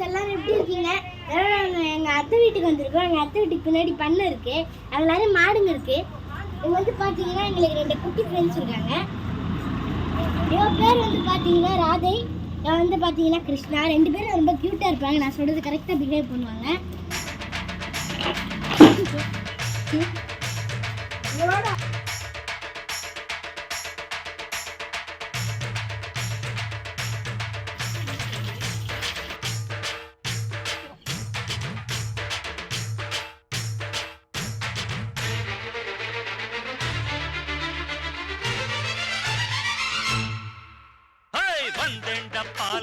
Friends எல்லாரும் எப்படி இருக்கீங்க? நாங்கள் எங்கள் அத்தை வீட்டுக்கு வந்திருக்கோம். எங்கள் அத்தை வீட்டுக்கு பின்னாடி பண்ணை இருக்கு. அது நிறைய மாடுங்க இருக்கு. இங்கே வந்து பார்த்தீங்கன்னா எங்களுக்கு ரெண்டு குட்டி ஃப்ரெண்ட்ஸ் இருக்காங்க. இவன் பேர் வந்து பார்த்தீங்கன்னா ராதை. இவன் வந்து பார்த்தீங்கன்னா கிருஷ்ணா. ரெண்டு பேரும் ரொம்ப க்யூட்டாக இருப்பாங்க. நான் சொல்கிறது கரெக்டாக பிஹேவ் பண்ணுவாங்க. இவனோட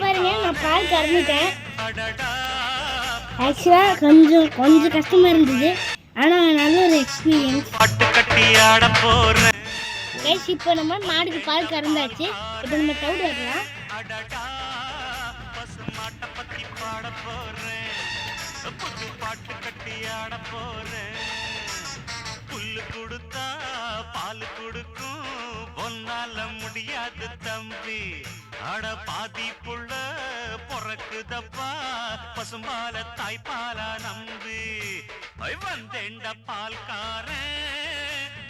பாருங்க நான் பால் கறந்துட்டேன். ஆக்சுவலாக கொஞ்சம் கொஞ்சம் கஷ்டமாக இருந்தது. ஆனால் நல்ல ஒரு எக்ஸ்பீரியன்ஸ் பாட்டு கட்டி ஆட போறேன். கைஸ் இப்போ நம்ம மாடுக்கு பால் கறந்தாச்சு. இப்போ நம்ம தவிடு வரலாம். அடடா. பசு மாட்டை பத்தி பாட போறேன். புது பாட்டு கட்டி ஆட போறேன். புல்லு கொடுத்தா பால் கொடுக்கும். ஒன்னால முடியாது தம்பி. அட பாதி புள்ள பொறக்குதப்பா. பசும்பால தாய்ப்பாலா நம்பி. வந்தேண்ட பால்காரன்.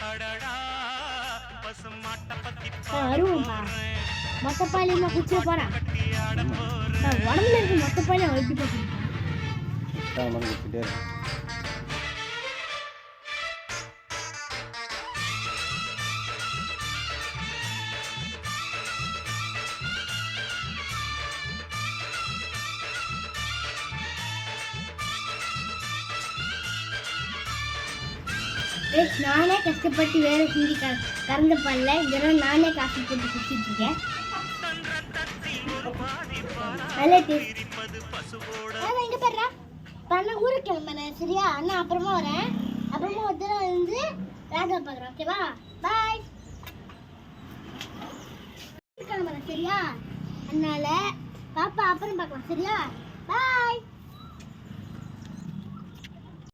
அடடா பசு மாட்டை பத்தி அருவமா பாடுறேன் மொத்த பாலையுமா குச்சிய போகிறான் கட்டி ஆட போறேன். உடம்புல இருக்க மொத்த பாலையும் நானே கஷ்டப்பட்டு வேலை செஞ்சு க கறந்த பால்ல இதெல்லாம் நானே காசு போட்டு குடிச்சிட்டு இருக்கேன். நல்ல டேஸ்ட் எங்க போடுறா பண்ண ஊருக்கு கிளம்புறேன் சரியா? அண்ணா அப்புறமா வரேன். அப்புறமா ஒரு தடவை வந்து ராஜா பார்க்குறேன் ஓகேவா பாய் கிளம்புறேன் சரியா? அதனால பாப்பா அப்புறம் பார்க்கலாம் சரியா?